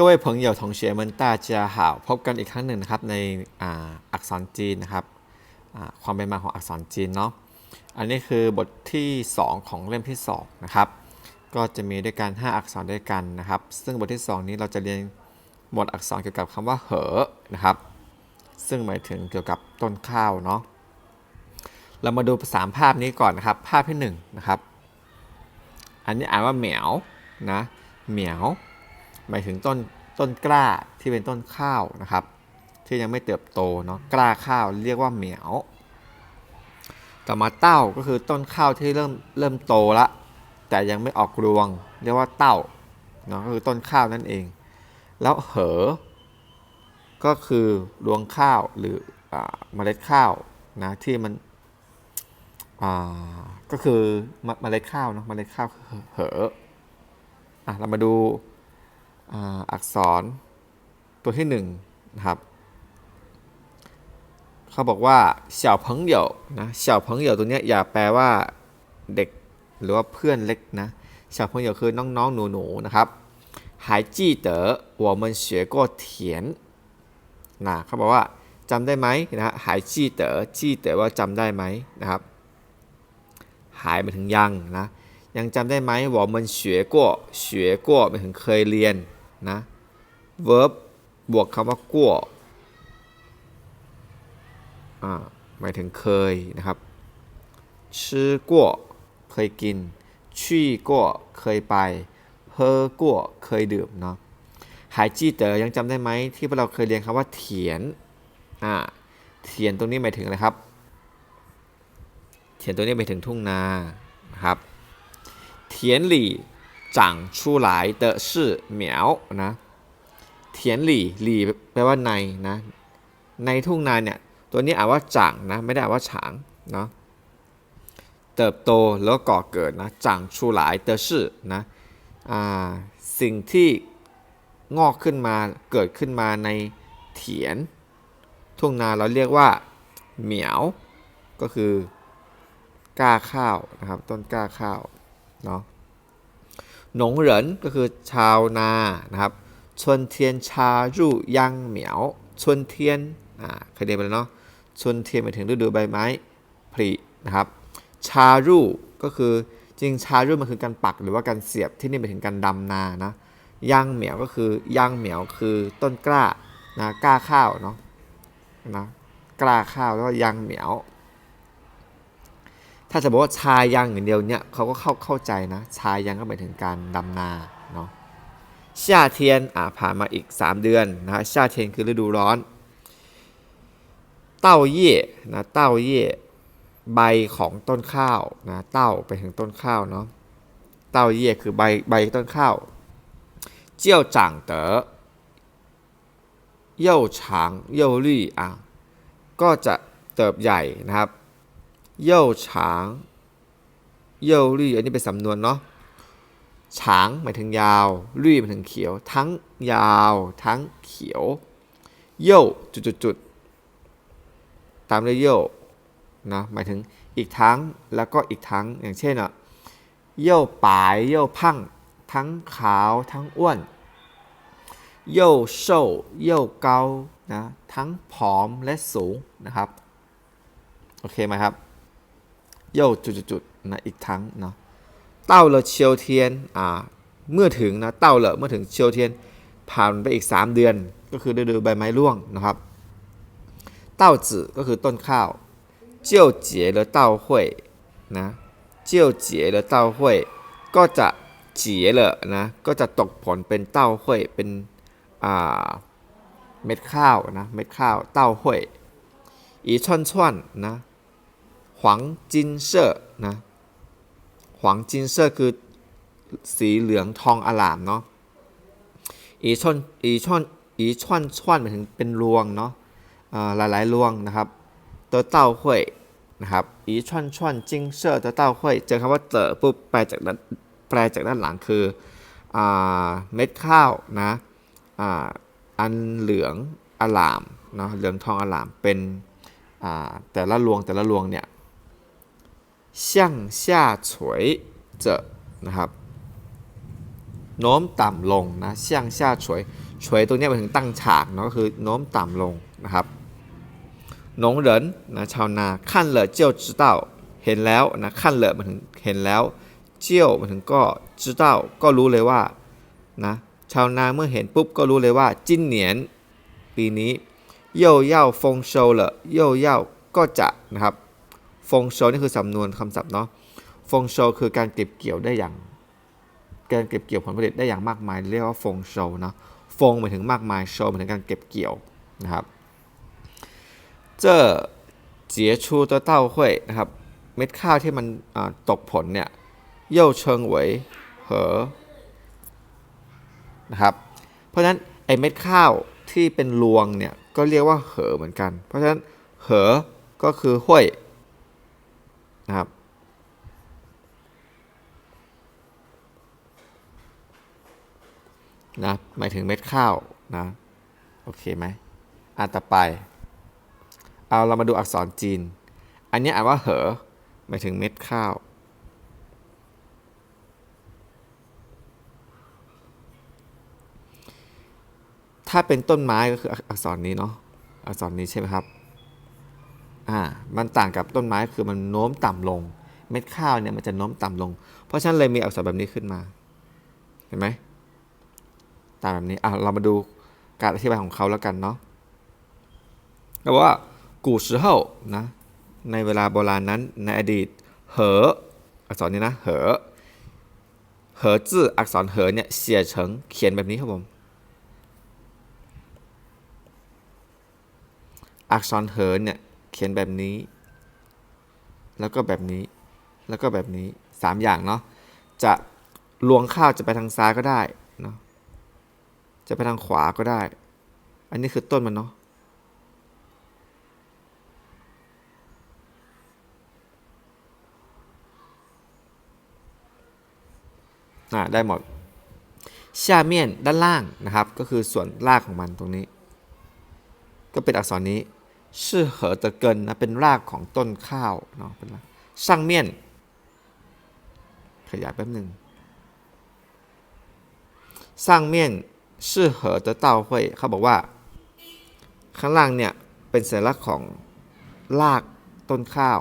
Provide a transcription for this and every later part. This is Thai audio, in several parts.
各位朋友同学们大家好พบกันอีกครั้งหนึ่งนะครับในอ่าอักษรจีนนะครับอ่าความเป็นมาของอักษรจีนเนาะอันนี้คือบทที่ 2 ของเล่มที่2นะครับก็จะมีด้วยกัน 5 อักษรด้วยกันนะครับ ซึ่งบทที่ 2 นี้เราจะเรียนหมวดอักษรเกี่ยวกับคำว่าเหอนะครับ ซึ่งหมายถึงเกี่ยวกับต้นข้าวเนาะเรามาดูสามภาพนี้ก่อนนะครับ ภาพที่หนึ่งนะครับ อันนี้อ่านว่าเหมียวนะเหมียว หมายถึงต้นต้นกล้าที่เป็นต้นข้าวนะครับ ที่ยังไม่เติบโตเนาะกล้าข้าวเรียกว่าเหมียวต่อมาเต้าก็คือต้นข้าวที่เริ่มเริ่มโตละแต่ยังไม่ออกรวง เรียกว่าเต้าเนาะก็คือต้นข้าวนั่นเอง แล้วเหอ ก็คือรวงข้าวหรืออเมล็ดข้าวนะที่มันก็คือเมเมล็ดข้าวเนาะเมล็ดข้าวคือเหออะเรามาดู อักษรตัวที่1นนะครับเขาบอกว่าเฉาเพิงเดี่ยวนะเฉาเพิงเดี่ยวตัวนี้อย่าแปลว่าเด็กหรือว่าเพื่อนเล็กนะเฉาเพิงเดี่ยวคือน้องๆหนูๆนะครับหายจี้เต๋อหัวมันเฉยก็เถียนนะเขาบอกว่าจำได้ไหมนะหายจี้เต๋อจี้เต๋อว่าจำได้ไหมนะครับ หายไปถึงยังนะยังจำได้ไหมหัวมันเฉยก็เฉยก็มันถึงเคยเรียน นะ verb บวกคำว่ากั่วหมายถึงเคยนะครับชื่อกั่วเคยกินชี่กั่วเคยไปเฮอกั่วเคยดื่มเนาะหายจีเต๋อยังจำได้ไหมที่พวกเราเคยเรียนคำว่าเถียนอ่าเถียนตรงนี้หมายถึงอะไรครับ เถียนตัวนี้หมายถึงทุ่งนานะครับ เถียนหลี่ 长出来的是หเหมียวนะเทียนหลี่หลี่แปลว่าในนะในทุ่งนาเนี่ยตัวนี้อ่านว่าจังนะไม่ได้อ่านว่าฉางเนาะเติบโตแล้วก่อเกิดนะจังชูหลายเตอชื่นะอ่าสิ่งที่งอกขึ้นมาเกิดขึ้นมาในเถียน ทุ่งนาเราเรียกว่าเหมียวก็คือก้าข้าวนะครับต้นก้าข้าวเนาะ หนงเหรินก็คือชาวนานะครับชวนเทียนชารูยังเหมียวชวนเทียนอ่าเคยเรียนไปแล้วเนาะชวนเทียนหมายถึงฤดูใบไม้ผลินะครับ ชารูก็คือจริงชารูมันคือการปักหรือว่าการเสียบที่นี่หมายถึงการดำนานะย่างเหมียวก็คือย่างเหมียวคือต้นกล้านะกล้าข้าวเนาะนะกล้าข้าวแล้วก็ย่างเหมียว ถ้าจะบอกว่าชายังอย่างเดียวเนี่ยเขาก็เข้าเข้าใจนะ ชายังก็หมายถึงการดำนาเนาะชาเทียนอ่าผ่านมาอีก 3 เดือนนะชาเทียนคือฤดูร้อน เต้าเย่นะเต้าเย่ใบของต้นข้าวนะเต้าไปถึงต้นข้าวเนาะเต้าเย่คือใบใบต้นข้าว เจียวจ่างเต๋อเย่าฉางเย่าลี่อะก็จะเติบใหญ่นะครับ เย่าฉางเย่าลี่อันนี้เป็นสำนวนเนาะฉางหมายถึงยาวลี่หมายถึงเขียว ทั้งยาว ทั้งเขียว เย่าจุดๆตามด้วยเย่านะหมายถึงอีกทั้งแล้วก็อีกทั้งอย่างเช่นอะเย่าปายเย่าพังทั้งขาวทั้งอ้วนเย่าโซ่เย่าเกานะทั้งผอมและสูงนะครับ โอเคไหมครับ โยจุดๆนะอีกทั้งเนาะเต้าเลยเชียวเทียนอ่าเมื่อถึงนะเต้าเลยเมื่อถึงเชียวเทียน ผ่านไปอีก 3 เดือน ก็คือฤดูใบไม้ร่วงนะครับ เต้าจื่อก็คือต้นข้าวเจียวเจี๋ยหรือเต้าห้วยนะเจียวเจี๋ยหรือเต้าห้วยก็จะเจี๋ยเลยนะก็จะตกผลเป็นเต้าห้วยเป็นอ่าเม็ดข้าวนะเม็ดข้าวเต้าห้วยอีช่อนช่อนนะ หวังจินเซ่อนะหวังจินเซ่อคือสีเหลืองทองอลามเนาะอีช่อนอีช่อนอีช่อนช่อนหมายถึงเป็นรวงเนาะอ่าหลายๆรวงนะครับตัวเต้าห้วยนะครับอีช่อนช่อนจิงเซ่อตัวเต้าห้วยเจอคำว่าเต๋อปุ๊บแปลจากด้านแปลจากด้านหลังคืออ่าเม็ดข้าวนะอ่าอันเหลืองอลามเนาะเหลืองทองอลามเป็นอ่าแต่ละรวงแต่ละรวงเนี่ย 向下垂着นะครับโน้มต่ำลงนะ向下垂垂ตรงนี้หมายถึงตั้งฉากเนาะก็คือโน้มต่ำลงนะครับนงเรนนะชาวนาขั้นเล่เจียวจื้อเต้เห็นแล้วนะขั้นเหล่มันถึงเห็นแล้วเจียวมันถึงก็จื้อเต้ก็รู้เลยว่านะชาวนาเมื่อเห็นปุ๊บก็รู้เลยว่าจิ้นเหนียนปีนี้又要丰收了又要ก็จะนะครับ ฟงโชนี่คือสำนวนคำศัพท์เนาะฟงโชคือการเก็บเกี่ยวได้อย่าง การเก็บเกี่ยวผลผลิตได้อย่างมากมาย เรียกว่าฟงโชเนาะฟงหมายถึงมากมายโชหมายถึงการเก็บเกี่ยวนะครับเจอเจียชูตัวเต้าห้วยนะครับเม็ดข้าวที่มันตกผลเนี่ยเย่าเชิงเหวยเหอนะครับเพราะฉะนั้นไอเม็ดข้าวที่เป็นรวงเนี่ยก็เรียกว่าเหอเหมือนกัน เพราะฉะนั้นเหอก็คือห้วย นะครับ นะหมายถึงเม็ดข้าวนะ โอเคไหมอะต่อไป เอาเรามาดูอักษรจีน อันนี้อ่านว่าเหอหมายถึงเม็ดข้าวถ้าเป็นต้นไม้ก็คืออักษรนี้เนาะอักษรนี้ใช่ไหมครับ อ่ามันต่างกับต้นไม้คือมันโน้มต่ำลง เม็ดข้าวเนี่ยมันจะโน้มต่ำลง เพราะฉะนั้นเลยมีอักษรแบบนี้ขึ้นมา เห็นไหมตามแบบนี้อะเรามาดูการอธิบายของเขาแล้วกันเนาะก็บอกว่ากู时候นะในเวลาโบราณนั้นในอดีต เหออักษรนี้นะ เหอ เหอจื่ออักษรเหอเนี่ยเสียเฉิงเขียนแบบนี้ครับผม อักษรเหอเนี่ย เขียนแบบนี้ แล้วก็แบบนี้ แล้วก็แบบนี้สามอย่างเนาะ จะลวงข้าวจะไปทางซ้ายก็ได้เนาะ จะไปทางขวาก็ได้ อันนี้คือต้นมันเนาะ อ่า ได้หมด下面ด้านล่างนะครับ ก็คือส่วนรากของมันตรงนี้ ก็เป็นอักษรนี้ 是和的根นะเป็นรากของต้นข้าวเนาะเป็นราก上面ขยายแป๊บหนึ่ง上面是和的稻会เขาบอกว่า ข้างล่างเนี่ยเป็นสัญลักษณ์ของรากต้นข้าว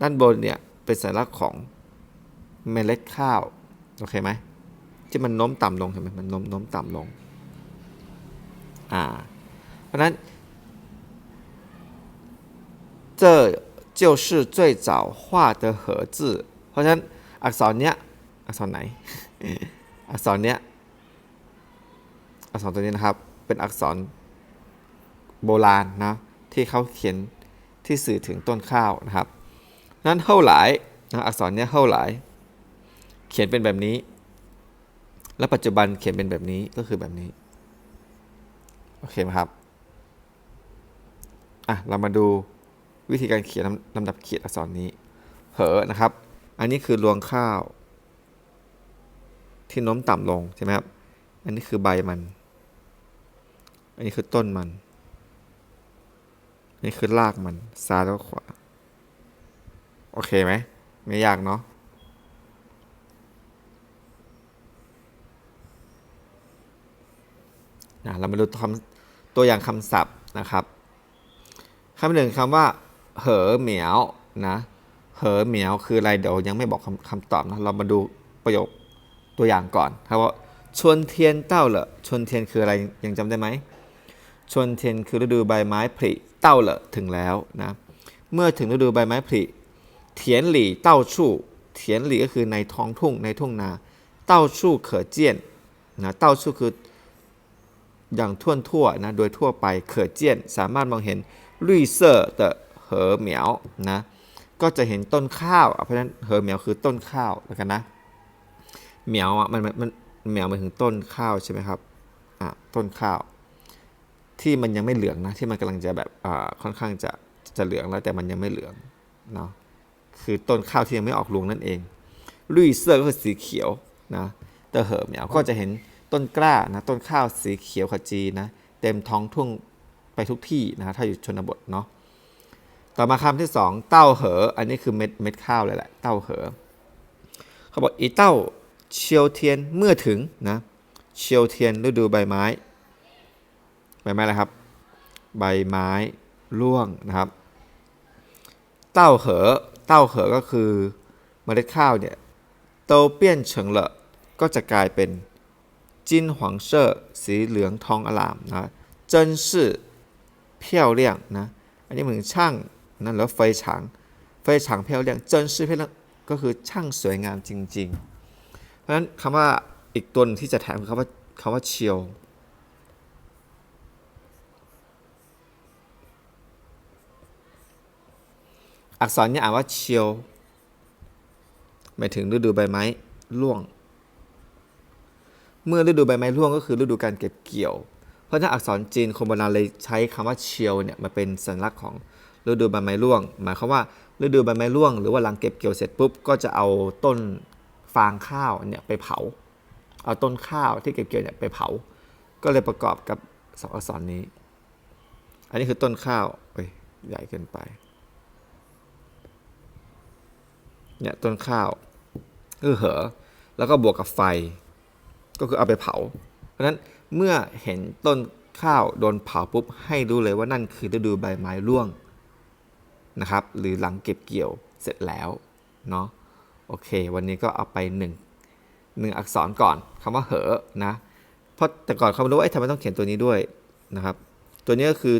ด้านบนเนี่ยเป็นสัญลักษณ์ของเมล็ดข้าว โอเคไหมที่มันโน้มต่ำลงเห็นไหมมันโน้มโน้มต่ำลง อ่า เพราะฉะนั้น 这就是最早画的和字เพราะฉะนั้นอักษรเนี้ยอักษรไหน อักษรเนี้ยอักษรตัวนี้นะครับ เป็นอักษรโบราณนะที่เขาเขียนที่สื่อถึงต้นข้าวนะครับ นั้นเท่าหลายนะอักษรเนี้ยเท่าหลาย เขียนเป็นแบบนี้ และปัจจุบันเขียนเป็นแบบนี้ก็คือแบบนี้ โอเคไหมครับ อ่ะ เรามาดู วิธีการเขียนลำลำดับเขียนอักษรนี้เหอนะครับ อันนี้คือรวงข้าว ที่โน้มต่ำลงใช่ไหมครับ อันนี้คือใบมัน อันนี้คือต้นมัน อันนี้คือรากมัน ซ้ายแล้วขวา โอเคไหม ไม่ยากเนาะนะเรามาดูคำตัวอย่างคำศัพท์นะครับคำหนึ่งคำว่า เหอเหมียวนะเหอเหมียวคืออะไรเดี๋ยวยังไม่บอกคำคำตอบนะเรามาดูประโยคตัวอย่างก่อนครับว่าชวนเทียนเต้าเหรอชวนเทียนคืออะไรยังจำได้ไหมชวนเทียนคือฤดูใบไม้ผลิเต้าเหรอถึงแล้วนะเมื่อถึงฤดูใบไม้ผลิเทียนหลี่เต้าชู่เทียนหลี่ก็คือในท้องทุ่งในทุ่งนา เต้าชู่เขอเจียนนะเต้าชู่คืออย่างทั่วทั่วนะโดยทั่วไปเขอเจียนสามารถมองเห็นลุยเซอร์的 เหอเหมียวนะก็จะเห็นต้นข้าว เพราะฉะนั้นเหอเหมียวคือต้นข้าวแล้วกันนะเหมียวอะมันมันเหมียวมาถึงต้นข้าวใช่ไหมครับอะต้นข้าว ที่มันยังไม่เหลืองนะที่มันกำลังจะแบบอ่าค่อนข้างจะจะเหลืองแล้วแต่มันยังไม่เหลืองเนาะคือต้นข้าวที่ยังไม่ออกรวงนั่นเองลุยเซอร์ก็คือสีเขียวนะแต่เหอเหมียวก็จะเห็นต้นกล้านะต้นข้าวสีเขียวขจีนะเต็มท้องทุ่งไปทุกที่นะถ้าอยู่ชนบทเนาะ ต่อมาคำที่สองเต้าเหอ อันนี้คือเม็ดเม็ดข้าวเลยแหละ เต้าเหอ เขาบอกอีเต้าเชียวเทียนเมื่อถึงนะเชียวเทียนฤดูใบไม้ ใบไม้อะไรครับ ใบไม้ร่วงนะครับ เต้าเหอ เต้าเหอก็คือเมล็ดข้าวเนี่ยโตเปี้ยนเฉิงเหลก็จะกลายเป็นจินหวังเซ่อสีเหลืองทองอลามนะเจิ้นชื่เพี้ยวเลี่ยงนะ อันนี้เหมือนช่าง นะแล้วไฟฉางไฟฉางเพี้ยวเลียงเจิ้นชื่อเพี้ยวเลียงก็คือช่างสวยงามจริง ๆ เพราะฉะนั้นคำว่าอีกตัวนึงที่จะแถมคือคำว่าคำว่าเชียวอักษรนี่ยอ่านว่าเชียวหมายถึงฤดูใบไม้ร่วง เมื่อฤดูใบไม้ร่วงก็คือฤดูการเก็บเกี่ยว เพราะฉะนั้นอักษรจีนคนโบราณเลยใช้คำว่าเชียวเนี่ยมาเป็นสัญลักษณ์ของ ฤดูใบไม้ร่วง หมายความว่าฤดูใบไม้ร่วง หรือว่าหลังเก็บเกี่ยวเสร็จปุ๊บก็จะเอาต้นฟางข้าวเนี่ยไปเผา เอาต้นข้าวที่เก็บเกี่ยวเนี่ยไปเผา ก็เลยประกอบกับสองอักษรนี้ อันนี้คือต้นข้าวเอ้ยใหญ่เกินไปเนี่ยต้นข้าวคือเหอแล้วก็บวกกับไฟ ก็คือเอาไปเผา เพราะฉะนั้นเมื่อเห็นต้นข้าวโดนเผาปุ๊บให้รู้เลยว่านั่นคือฤดูใบไม้ร่วง นะครับ หรือหลังเก็บเกี่ยวเสร็จแล้วเนาะโอเค วันนี้ก็เอาไป1นึ่งอักษรก่อนคำว่าเหอนะเพราะแต่ก่อนเขาไม่รู้ว่าทำไมต้องเขียนตัวนี้ด้วยนะครับ ตัวนี้ก็คือ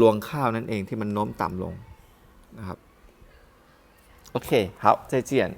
รวงข้าวนั่นเองที่มันโน้มต่ำลงนะครับโอเคครับใจเจียน